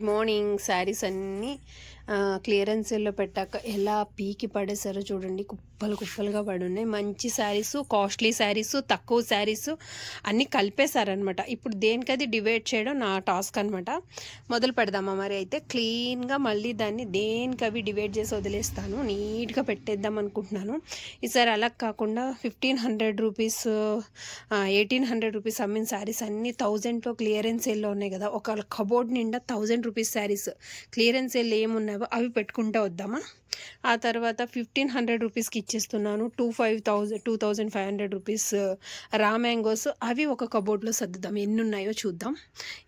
Morning saris అన్నీ clearance సేల్లో పెట్టాక ఎలా పీకి పడేసారో చూడండి. కుప్పలు కుప్పలుగా పడి ఉన్నాయి మంచి శారీస్ కాస్ట్లీ శారీస్ తక్కువ శారీస్ అన్నీ కలిపేశారనమాట ఇప్పుడు దేనికది డివైడ్ చేయడం నా టాస్క్ అనమాట మొదలు పెడదామా మరి అయితే. క్లీన్గా మళ్ళీ దాన్ని దేనికి డివైడ్ చేసి వదిలేస్తాను. నీట్గా పెట్టేద్దాం అనుకుంటున్నాను. ఈసారి అలా కాకుండా fifteen hundred rupees eighteen hundred rupees అమ్మిన శారీస్ అన్నీ థౌజండ్లో క్లియరెన్స్ సేల్లో ఉన్నాయి కదా. ఒక కబోర్డ్ నిండా thousand rupees saris clearance sale ఏమున్నాయి? అవి పెట్టుకుంటూ వద్దామా? ఆ తర్వాత ఫిఫ్టీన్ హండ్రెడ్ రూపీస్కి ఇచ్చేస్తున్నాను. Two five thousand two thousand five hundred rupees రా మ్యాంగోస్ అవి ఒక కబోర్డ్లో సర్దుదాం. ఎన్ని ఉన్నాయో చూద్దాం.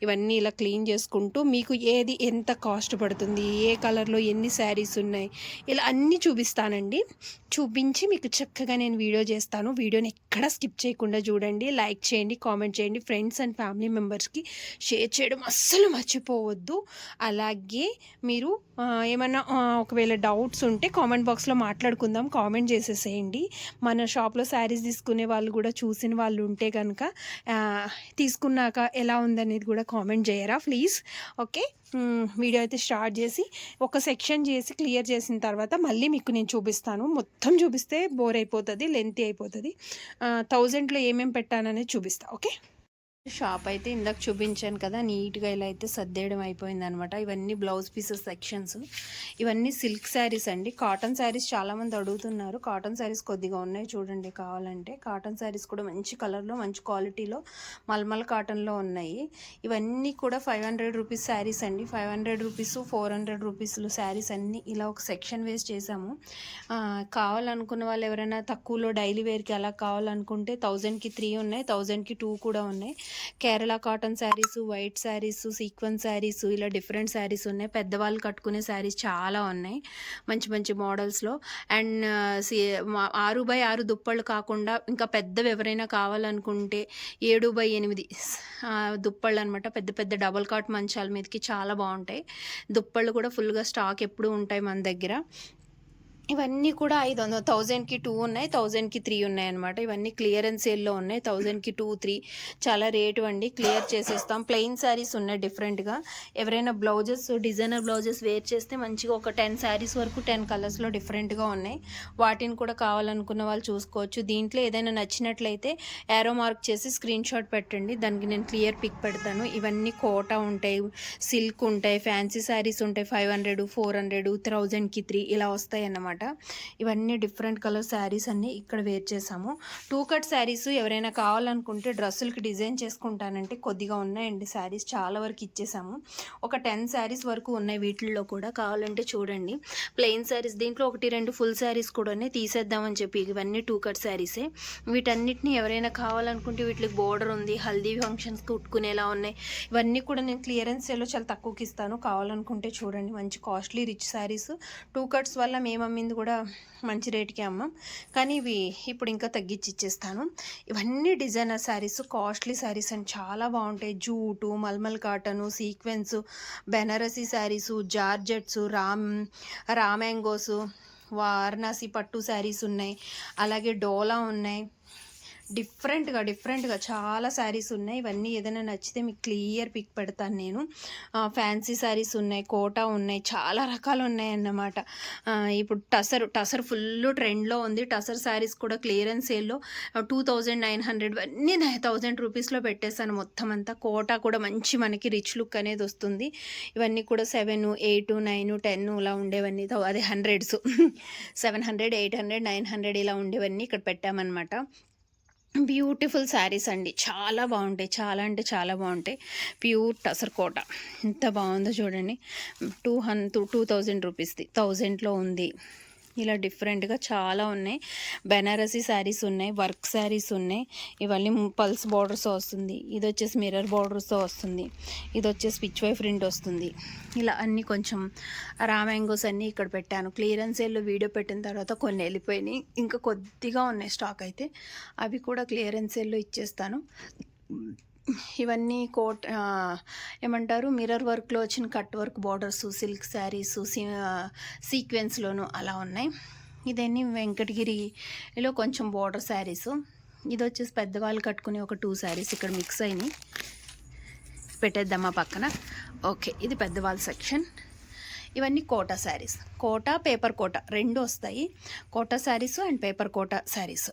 ఇవన్నీ ఇలా క్లీన్ చేసుకుంటూ మీకు ఏది ఎంత కాస్ట్ పడుతుంది ఏ కలర్లో ఎన్ని శారీస్ ఉన్నాయి ఇలా అన్నీ చూపిస్తానండి. చూపించి మీకు చక్కగా నేను వీడియో చేస్తాను. వీడియోని ఎక్కడ స్కిప్ చేయకుండా చూడండి. లైక్ చేయండి కామెంట్ చేయండి. ఫ్రెండ్స్ అండ్ ఫ్యామిలీ మెంబర్స్కి షేర్ చేయడం అస్సలు మర్చిపోవద్దు. అలాగే మీరు uh, ఏమన్నా uh, ఒకవేళ డౌట్స్ ఉంటే కామెంట్ బాక్స్లో మాట్లాడుకుందాం. కామెంట్ చేసేసేయండి. మన షాప్లో శారీస్ తీసుకునే వాళ్ళు కూడా చూసిన వాళ్ళు ఉంటే కనుక తీసుకున్నాక ఎలా ఉందనేది కూడా కామెంట్ చేయరా ప్లీజ్. ఓకే? వీడియో అయితే స్టార్ట్ చేసి ఒక సెక్షన్ చేసి క్లియర్ చేసిన తర్వాత మళ్ళీ మీకు నేను చూపిస్తాను. మొత్తం చూపిస్తే బోర్ అయిపోతుంది లెంతీ అయిపోతుంది. థౌజండ్లో ఏమేమి పెట్టాననేది చూపిస్తా. ఓకే? షాప్ అయితే ఇందాక చూపించాను కదా నీట్గా ఇలా అయితే సర్దేయడం అయిపోయింది అనమాట ఇవన్నీ బ్లౌజ్ పీసెస్ సెక్షన్స్. ఇవన్నీ సిల్క్ శారీస్ అండి. కాటన్ శారీస్ చాలామంది అడుగుతున్నారు. కాటన్ శారీస్ కొద్దిగా ఉన్నాయి చూడండి కావాలంటే. కాటన్ శారీస్ కూడా మంచి కలర్లో మంచి క్వాలిటీలో మల్మల్ కాటన్లో ఉన్నాయి. ఇవన్నీ కూడా ఫైవ్ హండ్రెడ్ రూపీస్ శారీస్ అండి. Five hundred rupees four hundred రూపీస్లు saris అన్నీ ఇలా ఒక సెక్షన్ వేస్ చేసాము కావాలనుకున్న వాళ్ళు ఎవరైనా తక్కువలో డైలీ వేర్కి అలా కావాలనుకుంటే థౌజండ్కి త్రీ ఉన్నాయి థౌజండ్కి టూ కూడా ఉన్నాయి. Kerala cotton saris white saris sequence saris ఇలా డిఫరెంట్ శారీస్ ఉన్నాయి. పెద్దవాళ్ళు కట్టుకునే శారీస్ చాలా ఉన్నాయి మంచి మంచి మోడల్స్లో. అండ్ ఆరు బై ఆరు దుప్పళ్ళు కాకుండా ఇంకా పెద్దవి ఎవరైనా కావాలనుకుంటే ఏడు బై ఎనిమిది దుప్పళ్ళు అనమాట పెద్ద పెద్ద డబల్ కాట్ మంచాల మీదకి చాలా బాగుంటాయి. దుప్పళ్ళు కూడా ఫుల్గా స్టాక్ ఎప్పుడూ ఉంటాయి మన దగ్గర. ఇవన్నీ కూడా ఐదు వందల. థౌజండ్కి టూ ఉన్నాయి థౌజండ్కి త్రీ ఉన్నాయి అనమాట ఇవన్నీ క్లియరెన్స్ సేల్లో ఉన్నాయి. థౌజండ్కి టూ త్రీ చాలా రేటు అండి. క్లియర్ చేసేస్తాం. ప్లెయిన్ శారీస్ ఉన్నాయి డిఫరెంట్గా. ఎవరైనా బ్లౌజెస్ డిజైనర్ బ్లౌజెస్ వేర్ చేస్తే మంచిగా ఒక టెన్ శారీస్ వరకు టెన్ కలర్స్లో డిఫరెంట్గా ఉన్నాయి. వాటిని కూడా కావాలనుకున్న వాళ్ళు చూసుకోవచ్చు. దీంట్లో ఏదైనా నచ్చినట్లయితే యారో మార్క్ చేసి స్క్రీన్ షాట్ పెట్టండి. దానికి నేను క్లియర్ పిక్ పెడతాను. ఇవన్నీ కోటా ఉంటాయి సిల్క్ ఉంటాయి ఫ్యాన్సీ శారీస్ ఉంటాయి. ఫైవ్ హండ్రెడ్ ఫోర్ హండ్రెడ్ థౌజండ్కి త్రీ ఇలా వస్తాయి అన్నమాట. ఇవన్నీ డిఫరెంట్ కలర్ శారీస్ అన్నీ ఇక్కడ వేర్ చేసాము. టూ కట్ శారీస్ ఎవరైనా కావాలనుకుంటే డ్రెస్సులకి డిజైన్ చేసుకుంటానంటే కొద్దిగా ఉన్నాయండి శారీస్. చాలా వరకు ఇచ్చేసాము. ఒక టెన్ శారీస్ వరకు ఉన్నాయి వీటిల్లో కూడా. కావాలంటే చూడండి. ప్లెయిన్ శారీస్ దీంట్లో ఒకటి రెండు ఫుల్ శారీస్ కూడా ఉన్నాయి. తీసేద్దామని చెప్పి ఇవన్నీ టూ కట్ శారీసే. వీటన్నిటిని ఎవరైనా కావాలనుకుంటే వీటికి బోర్డర్ ఉంది హల్దీ ఫంక్షన్స్ కుట్టుకునేలా ఉన్నాయి. ఇవన్నీ కూడా నేను క్లియరెన్స్ సేల్లో చాలా తక్కువకి ఇస్తాను. కావాలనుకుంటే చూడండి. మంచి costly rich saris. Two cuts వల్ల మేము అమ్మింది కూడా మంచి రేట్కి అమ్మాం. కానీ ఇవి ఇప్పుడు ఇంకా తగ్గించి ఇచ్చేస్తాను. ఇవన్నీ designer saris costly saris and చాలా బాగుంటాయి. Jute mulmul cotton sequence Banarasi saris georgettes Ram రామ్యాంగోస్ వారణాసి పట్టు శారీస్ ఉన్నాయి. అలాగే డోలా ఉన్నాయి. డిఫరెంట్గా డిఫరెంట్గా చాలా శారీస్ ఉన్నాయి. ఇవన్నీ ఏదైనా నచ్చితే మీకు క్లియర్ పిక్ పెడతాను నేను. ఫ్యాన్సీ శారీస్ ఉన్నాయి కోటా ఉన్నాయి చాలా రకాలు ఉన్నాయి అన్నమాట ఇప్పుడు టసర్ టసర్ ఫుల్ ట్రెండ్లో ఉంది. టసర్ శారీస్ కూడా క్లియరెన్స్ సేల్లో టూ థౌజండ్ నైన్ హండ్రెడ్ అన్నీ థౌజండ్ రూపీస్లో పెట్టేశాను మొత్తం అంతా. కోటా కూడా మంచి మనకి రిచ్ లుక్ అనేది వస్తుంది. ఇవన్నీ కూడా సెవెన్ ఎయిట్ నైన్ టెన్ ఇలా ఉండేవన్నీ. అదే hundreds. Seven hundred eight hundred nine hundred ఇలా ఉండేవన్నీ ఇక్కడ పెట్టామన్నమాట. బ్యూటిఫుల్ శారీస్ అండి. చాలా బాగుంటాయి. చాలా అంటే చాలా బాగుంటాయి. Pure tussar Kota. ఎంత బాగుందో చూడండి. టూ హన్ టూ థౌజండ్ రూపీస్ది. థౌజండ్లో ఉంది. ఇలా డిఫరెంట్గా చాలా ఉన్నాయి. బెనారసీ శారీస్ ఉన్నాయి వర్క్ శారీస్ ఉన్నాయి. ఇవన్నీ పల్స్ బార్డర్స్ వస్తుంది. ఇది వచ్చేసి మిర్రర్ బార్డర్స్తో వస్తుంది. ఇది వచ్చేసి పిచ్ వై ప్రింట్ వస్తుంది. ఇలా అన్నీ కొంచెం రా మ్యాంగోస్ అన్నీ ఇక్కడ పెట్టాను. క్లియరెన్స్ సేల్లో వీడియో పెట్టిన తర్వాత కొన్ని వెళ్ళిపోయినాయి. ఇంకా కొద్దిగా ఉన్నాయి స్టాక్ అయితే. అవి కూడా క్లియరెన్స్ సేల్లో ఇచ్చేస్తాను. ఇవన్నీ కోట్ ఏమంటారు మిర్రర్ వర్క్లో వచ్చిన cut work borders silk saris సీక్వెన్స్లోను అలా ఉన్నాయి. ఇదన్నీ వెంకటగిరిలో కొంచెం బార్డర్ శారీస్. ఇది వచ్చేసి పెద్దవాళ్ళు కట్టుకునే ఒక టూ శారీస్ ఇక్కడ మిక్స్ అయినాయి. పెట్టేద్దామా పక్కన. ఓకే ఇది పెద్దవాళ్ళ సెక్షన్. ఇవన్నీ కోటా శారీస్. కోటా పేపర్ కోటా రెండు వస్తాయి. కోటా శారీస్ అండ్ పేపర్ కోటా శారీస్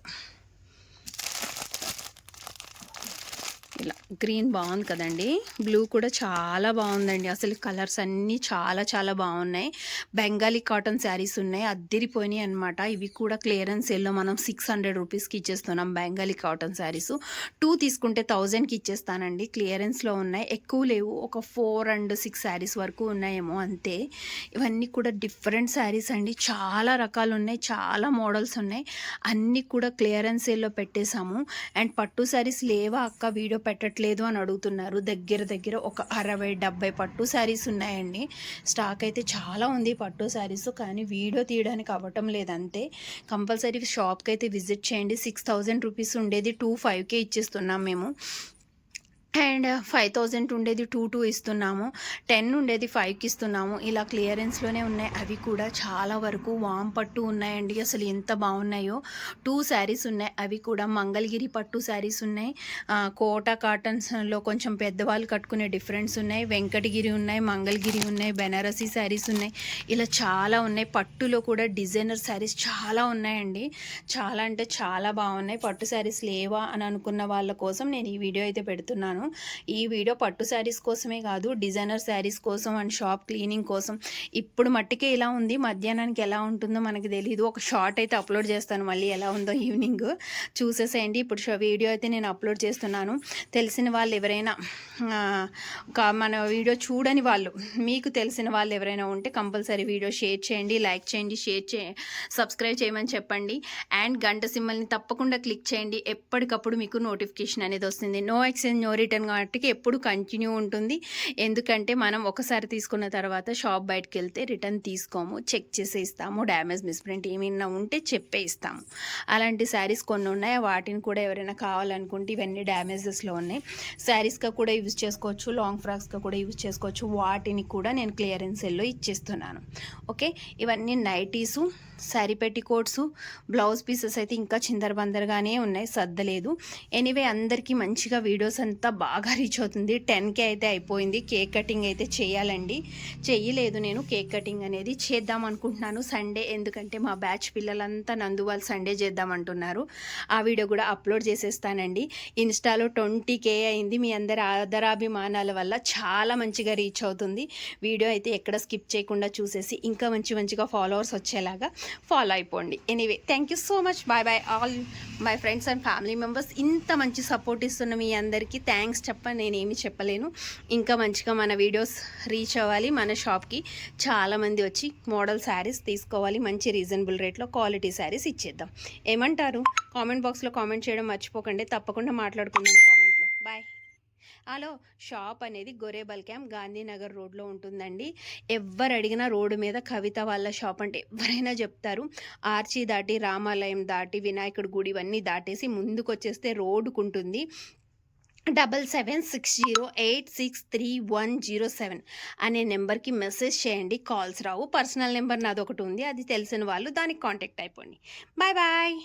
ఇలా గ్రీన్ బాగుంది కదండి. బ్లూ కూడా చాలా బాగుందండి. అసలు కలర్స్ అన్నీ చాలా చాలా బాగున్నాయి. బెంగాలీ కాటన్ శారీస్ ఉన్నాయి. అద్దరిపోయినాయి అనమాట ఇవి కూడా క్లియరెన్స్ సేల్లో మనం సిక్స్ హండ్రెడ్ రూపీస్కి ఇచ్చేస్తున్నాం బెంగాలీ కాటన్ శారీస్. టూ తీసుకుంటే థౌజండ్కి ఇచ్చేస్తానండి. క్లియరెన్స్లో ఉన్నాయి. ఎక్కువ లేవు. ఒక ఫోర్ అండ్ సిక్స్ శారీస్ వరకు ఉన్నాయేమో అంతే. ఇవన్నీ కూడా డిఫరెంట్ శారీస్ అండి. చాలా రకాలు ఉన్నాయి. చాలా మోడల్స్ ఉన్నాయి. అన్నీ కూడా క్లియరెన్స్ సేల్లో పెట్టేశాము. అండ్ పట్టు శారీస్ లేవా అక్క? వీడియో పెట్టట్లేదు అని అడుగుతున్నారు. దగ్గర దగ్గర ఒక అరవై డెబ్బై పట్టు శారీస్ ఉన్నాయండి. స్టాక్ అయితే చాలా ఉంది. పట్టు శారీస్ కానీ వీడియో తీయడానికి అవ్వటం లేదంతే కంపల్సరీ షాప్కి అయితే విజిట్ చేయండి. సిక్స్ థౌజండ్ రూపీస్ ఉండేది టూ ఫైవ్కే ఇచ్చేస్తున్నాం మేము. అండ్ ఫైవ్ థౌజండ్ ఉండేది టూ టూ ఇస్తున్నాము. టెన్ ఉండేది ఫైవ్కి ఇస్తున్నాము. ఇలా క్లియరెన్స్లోనే ఉన్నాయి. అవి కూడా చాలా వరకు వామ్ పట్టు ఉన్నాయండి. అసలు ఎంత బాగున్నాయో. టూ శారీస్ ఉన్నాయి. అవి కూడా మంగళగిరి పట్టు శారీస్ ఉన్నాయి. కోట కోటా కాటన్స్లో కొంచెం పెద్దవాళ్ళు కట్టుకునే డిఫరెన్స్ ఉన్నాయి. వెంకటగిరి ఉన్నాయి మంగళగిరి ఉన్నాయి బెనారసీ శారీస్ ఉన్నాయి. ఇలా చాలా ఉన్నాయి. పట్టులో కూడా డిజైనర్ శారీస్ చాలా ఉన్నాయండి. చాలా అంటే చాలా బాగున్నాయి. పట్టు శారీస్ లేవా అని అనుకున్న వాళ్ళ కోసం నేను ఈ వీడియో అయితే పెడుతున్నాను. ఈ వీడియో పట్టు శారీస్ కోసమే కాదు డిజైనర్ శారీస్ కోసం అండ్ షాప్ క్లీనింగ్ కోసం. ఇప్పుడు మట్టికే ఇలా ఉంది మధ్యాహ్నానికి ఎలా ఉంటుందో మనకి తెలియదు ఒక షార్ట్ అయితే అప్లోడ్ చేస్తాను మళ్ళీ ఎలా ఉందో ఈవినింగ్. చూసేసేయండి. ఇప్పుడు వీడియో అయితే నేను అప్లోడ్ చేస్తున్నాను. తెలిసిన వాళ్ళు ఎవరైనా మన వీడియో చూడని వాళ్ళు మీకు తెలిసిన వాళ్ళు ఎవరైనా ఉంటే కంపల్సరీ వీడియో షేర్ చేయండి లైక్ చేయండి షేర్ చే సబ్స్క్రైబ్ చేయమని చెప్పండి. అండ్ గంట సింబల్ని తప్పకుండా క్లిక్ చేయండి. ఎప్పటికప్పుడు మీకు నోటిఫికేషన్ అనేది వస్తుంది. No exchange no return. Return కాబట్టి ఎప్పుడు కంటిన్యూ ఉంటుంది. ఎందుకంటే మనం ఒకసారి తీసుకున్న తర్వాత షాప్ బయటకు వెళ్తే రిటర్న్ తీసుకోము చెక్ చేసి ఇస్తాము డ్యామేజ్ మిస్ప్రింట్ ఏమైనా ఉంటే చెప్పే ఇస్తాము. అలాంటి శారీస్ కొన్ని ఉన్నాయి వాటిని కూడా ఎవరైనా కావాలనుకుంటే ఇవన్నీ డ్యామేజెస్లో ఉన్నాయి. శారీస్గా కూడా యూజ్ చేసుకోవచ్చు లాంగ్ ఫ్రాక్స్గా కూడా యూజ్ చేసుకోవచ్చు. వాటిని కూడా నేను క్లియరెన్స్ సెల్లో ఇచ్చేస్తున్నాను. ఓకే? ఇవన్నీ nighties sari petticoats blouse pieces అయితే ఇంకా చిందరబందరగానే ఉన్నాయి సర్దలేదు. ఎనీవే అందరికీ మంచిగా వీడియోస్ అంతా బాగా రీచ్ అవుతుంది. టెన్కే అయితే అయిపోయింది. కేక్ కటింగ్ అయితే చేయాలండి. చెయ్యలేదు నేను కేక్ కటింగ్ అనేది. చేద్దాం అనుకుంటున్నాను సండే. ఎందుకంటే మా బ్యాచ్ పిల్లలంతా నందు వాళ్ళు సండే చేద్దామంటున్నారు ఆ వీడియో కూడా అప్లోడ్ చేసేస్తానండి. ఇన్స్టాలో ట్వంటీ కే అయింది. మీ అందరి ఆదరాభిమానాల వల్ల చాలా మంచిగా రీచ్ అవుతుంది. వీడియో అయితే ఎక్కడ స్కిప్ చేయకుండా చూసేసి ఇంకా మంచి మంచిగా ఫాలోవర్స్ వచ్చేలాగా ఫాలో అయిపోండి. Anyway thank you so much. Bye bye all my friends and family members. ఇంత మంచి సపోర్ట్ ఇస్తున్న మీ అందరికీ థ్యాంక్స్. చెప్ప నేనేమి చెప్పలేను. ఇంకా మంచిగా మన వీడియోస్ రీచ్ అవ్వాలి మన షాప్కి. చాలామంది వచ్చి మోడల్ శారీస్ తీసుకోవాలి. మంచి రీజనబుల్ రేట్లో క్వాలిటీ శారీస్ ఇచ్చేద్దాం. ఏమంటారు? కామెంట్ బాక్స్లో కామెంట్ చేయడం మర్చిపోకండి. తప్పకుండా మాట్లాడుకుందాం కామెంట్లో. బాయ్. హలో షాప్ అనేది గొరేబల్ క్యాంప్ గాంధీనగర్ రోడ్లో ఉంటుందండి. ఎవరు అడిగినా రోడ్డు మీద కవిత వాళ్ళ షాప్ అంటే ఎవరైనా చెప్తారు. ఆర్చి దాటి రామాలయం దాటి వినాయకుడి గుడి ఇవన్నీ దాటేసి ముందుకు వచ్చేస్తే రోడ్డుకు ఉంటుంది double seven six zero eight six three one zero seven అనే నెంబర్కి మెసేజ్ చేయండి కాల్స్ రావు. పర్సనల్ నెంబర్ నాది ఒకటి ఉంది అది తెలిసిన వాళ్ళు దానికి కాంటాక్ట్ అయిపోండి. Bye bye.